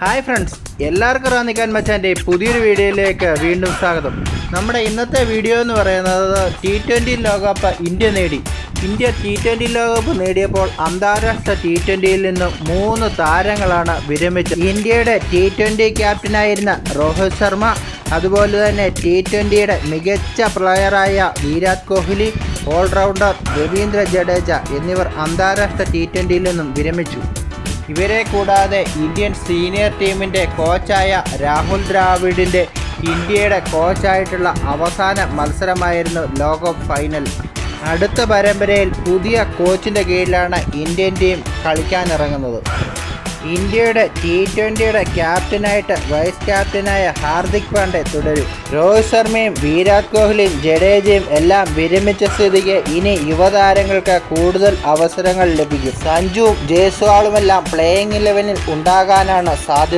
Hi friends എല്ലാവർക്കും റാന്നിക്കാൻ മച്ചാന്റെ പുതിയൊരു വീഡിയോയിലേക്ക് വീണ്ടും സ്വാഗതം. നമ്മുടെ ഇന്നത്തെ വീഡിയോ എന്ന് പറയുന്നത് ടി ട്വന്റി ലോകകപ്പ് ഇന്ത്യ നേടി. ഇന്ത്യ ടി ട്വന്റി ലോകകപ്പ് നേടിയപ്പോൾ അന്താരാഷ്ട്ര ടി ട്വന്റിയിൽ നിന്ന് മൂന്ന് താരങ്ങളാണ് വിരമിച്ചത്. ഇന്ത്യയുടെ ടി ട്വന്റി ക്യാപ്റ്റനായിരുന്ന രോഹിത് ശർമ്മ അതുപോലെ തന്നെ ടി ട്വന്റിയുടെ മികച്ച പ്ലെയറായ വിരാട് കോഹ്ലി ഓൾറൗണ്ടർ രവീന്ദ്ര ജഡേജ എന്നിവർ അന്താരാഷ്ട്ര ടി ട്വന്റിയിൽ നിന്നും വിരമിച്ചു. ഇവരെ കൂടാതെ ഇന്ത്യൻ സീനിയർ ടീമിന്റെ കോച്ചായ രാഹുൽ ദ്രാവിഡിന്റെ ഇന്ത്യയുടെ കോച്ചായിട്ടുള്ള അവസാന മത്സരമായിരുന്നു ലോകകപ്പ് ഫൈനൽ. അടുത്ത പരമ്പരയിൽ പുതിയ കോച്ചിന്റെ കീഴിലാണ് ഇന്ത്യൻ ടീം കളിക്കാനിറങ്ങുന്നത്. ഇന്ത്യയുടെ ടി ട്വന്റിയുടെ ക്യാപ്റ്റനായിട്ട് വൈസ് ക്യാപ്റ്റനായ ഹാർദിക് പാണ്ഡെ തുടരും. രോഹിത് ശർമ്മയും വിരാട് കോഹ്ലിയും ജഡേജയും എല്ലാം വിരമിച്ച സ്ഥിതിക്ക് ഇനി യുവതാരങ്ങൾക്ക് കൂടുതൽ അവസരങ്ങൾ ലഭിക്കും. സഞ്ജുവും ജയ്സ്വാളുമെല്ലാം പ്ലേയിങ് ഇലവനിൽ ഉണ്ടാകാനാണ് സാധ്യത.